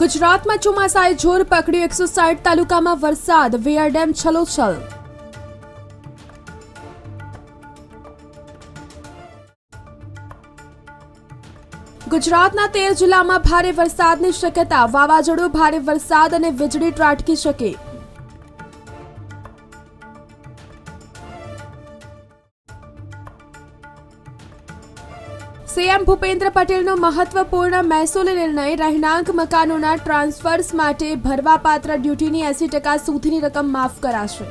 ગુજરાતમાં ચોમાસાએ જોર પકડ્યું એકસો સાઠ તાલુકામાં વરસાદ, વેયર ડેમ છલોછલ. ગુજરાતના તેર જિલ્લામાં ભારે વરસાદની શક્યતા, વાવાઝોડું, ભારે વરસાદ અને વીજળી ત્રાટકી શકે. સીએમ ભૂપેન્દ્ર પટેલનો મહત્વપૂર્ણ મહેસૂલી નિર્ણય રહેણાંક મકાનોના ટ્રાન્સફર્સ માટે ભરવાપાત્ર ડ્યુટીની એસી ટકા સુધીની રકમ માફ કરાશે.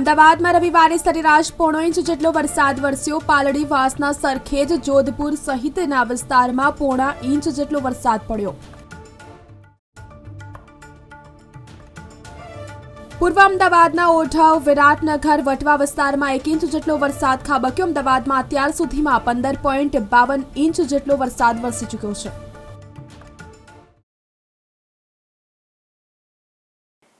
અમદાવાદમાં રવિવારે સરેરાશ પોણો ઇંચ જેટલો વરસાદ વરસ્યો. પાલડી વાસના સરખેજ, જોધપુર સહિતના વિસ્તારમાં પોણા ઇંચ જેટલો વરસાદ પડ્યો. પૂર્વ અમદાવાદના ઓઢવ વિરાટનગર, વટવા વિસ્તારમાં એક ઇંચ જેટલો વરસાદ, ખાબક્યો અમદાવાદમાં અત્યાર સુધીમાં પંદર પોઈન્ટ બાવન ઇંચ જેટલો વરસાદ વરસી ચૂક્યો છે.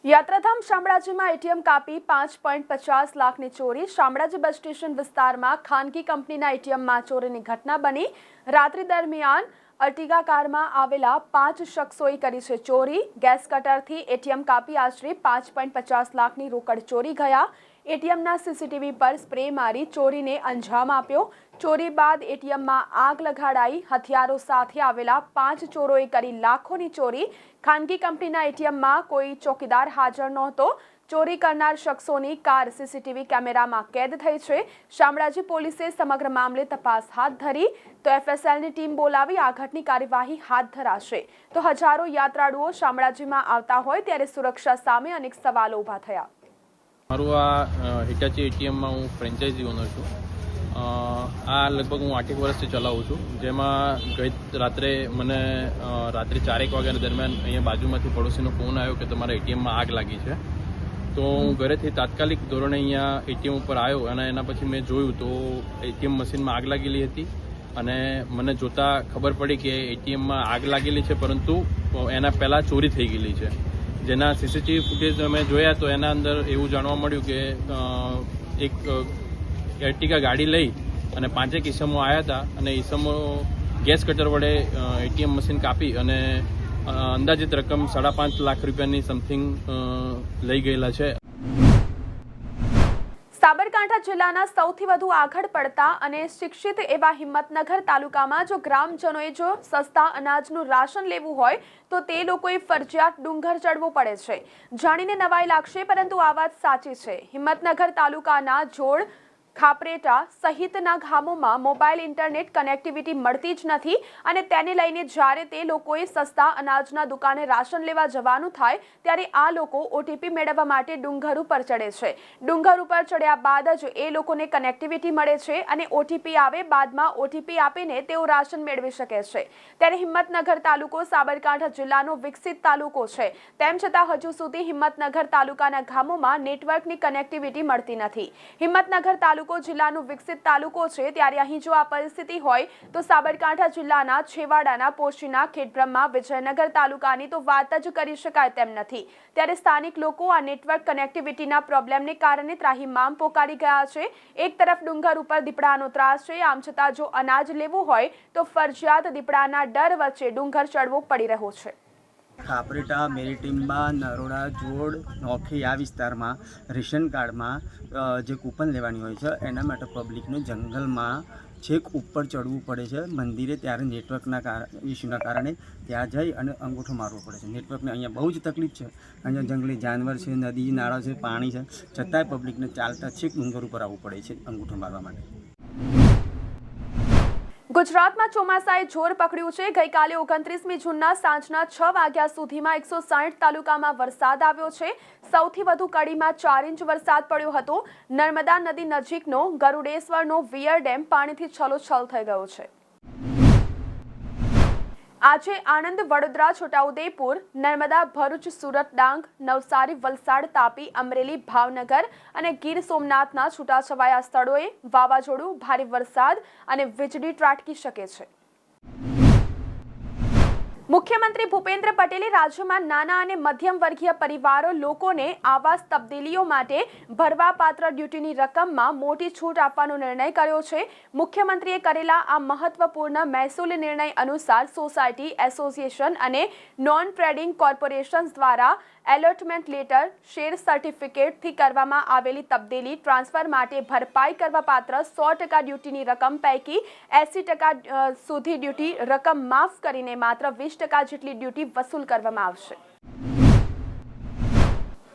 યાત્રાધામ શામળાજીમાં એટીએમ કાપી પાંચ પોઈન્ટ પચાસ લાખની ચોરી. શામળાજી બસ સ્ટેશન વિસ્તારમાં ખાનગી કંપનીના એટીએમમાં ચોરીની ઘટના બની. રાત્રિ દરમિયાન અર્ટિગા કારમાં આવેલા પાંચ શખ્સોએ કરી છે ચોરી. ગેસ કટરથી એટીએમ કાપી આશરે પાંચ પોઈન્ટ પચાસ લાખની રોકડ ચોરી ગયા. એટીએમના સીસીટીવી પર સ્પ્રે મારી ચોરીને અંજામ આપ્યો. ચોરી બાદ એટીએમમાં આગ લગાડાઈ. હથિયારો સાથે આવેલા પાંચ ચોરોએ કરી લાખોની ચોરી. ખાનગી કંપનીના એટીએમમાં કોઈ ચોકીદાર હાજર નહોતો. ચોરી કરનાર શખ્સોની કાર સીસીટીવી કેમેરામાં કેદ થઈ છે. શામળાજી પોલીસે સમગ્ર મામલે તપાસ હાથ ધરી. તો એફએસએલની ટીમ બોલાવી આગળની કાર્યવાહી હાથ ધરાશે. તો હજારો યાત્રાળુઓ શામળાજીમાં આવતા હોય ત્યારે સુરક્ષા સામે અનેક સવાલો ઊભા થયા. મારું આ હિટાચી એટીએમમાં હું ફ્રેન્ચાઇઝી ઓનર છું. આ લગભગ હું આઠેક વર્ષથી ચલાવું છું. જેમાં ગઈ રાત્રે મને રાત્રે ચારેક વાગ્યા દરમિયાન અહીંયા બાજુમાંથી પડોશીનો ફોન આવ્યો કે તમારા એટીએમમાં આગ લાગી છે. તો હું ઘરેથી તાત્કાલિક ધોરણે અહીંયા એટીએમ ઉપર આવ્યો અને એના પછી મેં જોયું તો એટીએમ મશીનમાં આગ લાગેલી હતી અને મને જોતા ખબર પડી કે એટીએમમાં આગ લાગેલી છે, પરંતુ એના પહેલાં ચોરી થઈ ગયેલી છે. જેના સીસીટીવી ફૂટેજ અમે જોયા તો એના અંદર એવું જાણવા મળ્યું કે એક એર્ટિગા ગાડી લઈ અને પાંચેક ઈસમો આવ્યા હતા અને ઈસમો ગેસ કટર વડે એટીએમ મશીન કાપી અને અંદાજિત રકમ સાડા પાંચ લાખ રૂપિયાની સમથિંગ લઈ ગયેલા છે. સાબરકાંઠા જિલ્લાના સૌથી વધુ આગળ પડતા અને શિક્ષિત એવા હિંમતનગર તાલુકામાં જો ગ્રામજનોએ જો સસ્તા અનાજનું રાશન લેવું હોય, તો તે લોકોએ ફરજિયાત ડુંગર ચડવું પડે છે. જાણીને નવાઈ લાગશે, પરંતુ આ વાત સાચી છે. હિંમતનગર તાલુકાના જોડ ખાપરેટા સહિતના ગામોમાં મોબાઈલ, ઇન્ટરનેટ કનેક્ટિવિટી મળતી જ નથી અને તેને લઈને જ્યારે તે લોકોએ સસ્તા અનાજના દુકાને રાશન લેવા જવાનું થાય, ત્યારે આ લોકો ઓટીપી મેળવવા માટે ડુંગર ઉપર ચડે છે. ડુંગર ઉપર ચડ્યા બાદ જ એ લોકોને કનેક્ટિવિટી મળે છે અને ઓટીપી આવે, બાદમાં ઓટીપી આપીને તેઓ રાશન મેળવી શકે છે. ત્યારે હિંમતનગર તાલુકો સાબરકાંઠા જિલ્લાનો વિકસિત તાલુકો છે. તેમ છતાં હજુ સુધી હિંમતનગર તાલુકાના ગામોમાં નેટવર્કની કનેક્ટિવિટી મળતી નથી. હિંમતનગર તાલુકો જિલ્લાનો વિકસિત તાલુકો છે, ત્યારે અહીં જો આ પરિસ્થિતિ હોય, તો સાબરકાંઠા જિલ્લાના છેવાડાના પોશીના ખેડબ્રહ્મા વિજયનગર તાલુકાની તો વાત જ કરી શકાય તેમ નથી. ત્યારે સ્થાનિક લોકો આ નેટવર્ક કનેક્ટિવિટીના પ્રોબ્લેમને કારણે ત્રાહીમામ પોકારી ગયા છે. એક તરફ ડુંગર ઉપર દીપડાનો ત્રાસ છે, આમ છતાં જો અનાજ લેવું હોય, તો ફરજિયાત દીપડાના ડર વચ્ચે ડુંગર ચડવો પડી રહ્યો છે. ખાપરેટા મેરીટીમ્બા નરોડા, જોડ, નોખી આ વિસ્તારમાં રેશન કાર્ડમાં જે કૂપન લેવાની હોય છે, એના માટે પબ્લિકને જંગલમાં છેક ઉપર ચડવું પડે છે. મંદિરે ત્યારે નેટવર્કના કારણ ઇસ્યુના કારણે ત્યાં જઈ અને અંગૂઠો મારવો પડે છે. નેટવર્કને અહીંયા બહુ જ તકલીફ છે. અહીંયા જંગલી જાનવર છે, નદી, નાળા છે, પાણી છે. છતાંય પબ્લિકને ચાલતા છેક ડુંગર ઉપર આવવું પડે છે અંગૂઠો મારવા માટે. ગુજરાતમાં ચોમાસાએ જોર પકડ્યું છે. ગઈકાલે ઓગણત્રીસમી જૂનના સાંજના છ વાગ્યા સુધીમાં એકસો સાઠ તાલુકામાં વરસાદ આવ્યો છે. સૌથી વધુ કડીમાં ચાર ઇંચ વરસાદ પડ્યો હતો. નર્મદા નદી નજીકનો ગરુડેશ્વરનો વિયર ડેમ પાણીથી છલોછલ થઈ ગયો છે. આજે આણંદ, વડોદરા, છોટાઉદેપુર, નર્મદા, ભરૂચ, સુરત, ડાંગ, નવસારી, વલસાડ, તાપી, અમરેલી, ભાવનગર અને ગીર સોમનાથના છૂટાછવાયા સ્થળોએ વાવાઝોડું, ભારે વરસાદ અને વીજળી ત્રાટકી શકે છે. મુખ્યમંત્રી ભૂપેન્દ્ર પટેલે રાજ્યમાં નાના અને મધ્યમ વર્ગીય પરિવારો લોકોને આવાસ તબદીલીઓ માટે ભરવાપાત્ર ડ્યુટીની રકમમાં મોટી છૂટ આપવાનો નિર્ણય કર્યો છે. મુખ્યમંત્રીએ કરેલા આ મહત્વપૂર્ણ મહેસૂલી નિર્ણય અનુસાર સોસાયટી એસોસિએશન અને નોન ટ્રેડિંગ કોર્પોરેશન્સ દ્વારા એલોટમેન્ટ લેટર, શેર સર્ટિફિકેટથી કરવામાં આવેલી તબદીલી ટ્રાન્સફર માટે ભરપાઈ કરવા પાત્ર સો ટકા ડ્યુટીની રકમ પૈકી એસી ટકા સુધી ડ્યુટી રકમ માફ કરીને માત્ર વીસ ટકા જેટલી ડ્યુટી વસૂલ કરવામાં આવશે.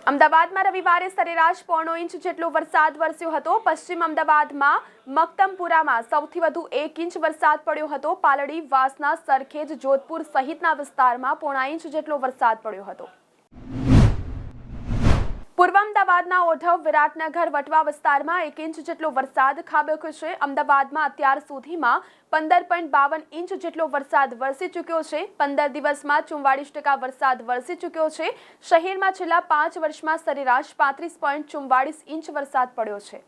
અમદાવાદમાં રવિવારે સરેરાશ પોણો ઇંચ જેટલો વરસાદ વરસ્યો હતો. પશ્ચિમ અમદાવાદમાં મક્તમપુરામાં સૌથી વધુ એક ઇંચ વરસાદ પડ્યો હતો. પાલડી, વાસના, સરખેજ, જોધપુર સહિતના વિસ્તારમાં પોણા ઇંચ જેટલો વરસાદ પડ્યો હતો. પૂર્વ અમદાવાદના ઓઢવ વિરાટનગર વટવા વિસ્તારમાં એક ઇંચ જેટલો વરસાદ ખાબક્યો છે. અમદાવાદમાં અત્યાર સુધીમાં પંદર પોઈન્ટ બાવન ઇંચ જેટલો વરસાદ વરસી ચૂક્યો છે. પંદર દિવસમાં ચુમ્વાળીસ ટકા વરસાદ વરસી ચૂક્યો છે. શહેરમાં છેલ્લા પાંચ વર્ષમાં સરેરાશ પાંત્રીસ પોઈન્ટ ચુમ્વાળીસ ઇંચ વરસાદ પડ્યો છે.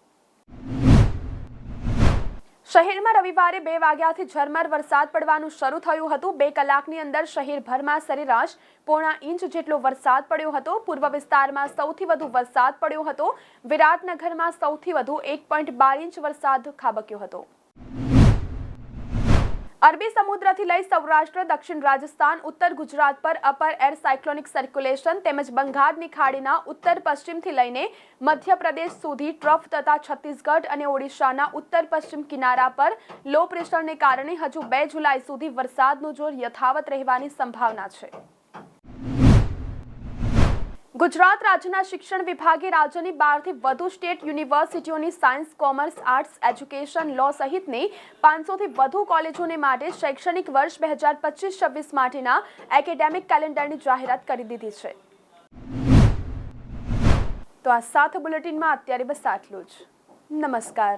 શહેરમાં રવિવારે બે વાગ્યાથી ઝરમર વરસાદ પડવાનું શરૂ થયું હતું. બે કલાકની અંદર શહેરભરમાં સરેરાશ પોણા ઇંચ જેટલો વરસાદ પડ્યો હતો. પૂર્વ વિસ્તારમાં સૌથી વધુ વરસાદ પડ્યો હતો. વિરાટનગરમાં સૌથી વધુ એક ઇંચ વરસાદ ખાબક્યો હતો. અરબી સમુદ્રથી લઈ સૌરાષ્ટ્ર, દક્ષિણ રાજસ્થાન, ઉત્તર ગુજરાત પર અપર એર સાયક્લોનિક સર્ક્યુલેશન તેમજ બંગાળની ખાડીના ઉત્તર પશ્ચિમથી લઈને મધ્યપ્રદેશ સુધી ટ્રફ તથા છત્તીસગઢ અને ઓડિશાના ઉત્તર પશ્ચિમ કિનારા પર લો પ્રેશરને કારણે હજુ બે જુલાઈ સુધી વરસાદનું જોર યથાવત રહેવાની સંભાવના છે. ગુજરાત રાજ્યના શિક્ષણ વિભાગે રાજ્યની બારથી વધુ state યુનિવર્સિટીઓની science, commerce, arts, education, law સહિતની પાંચસોથી વધુ કોલેજોને માટે શૈક્ષણિક વર્ષ બે હજાર પચીસ, છવ્વીસ માટેના એકેડેમિક કેલેન્ડરની જાહેરાત કરી દીધી છે. તો આ સાત બુલેટિનમાં અત્યારે બસ આટલું જ. નમસ્કાર.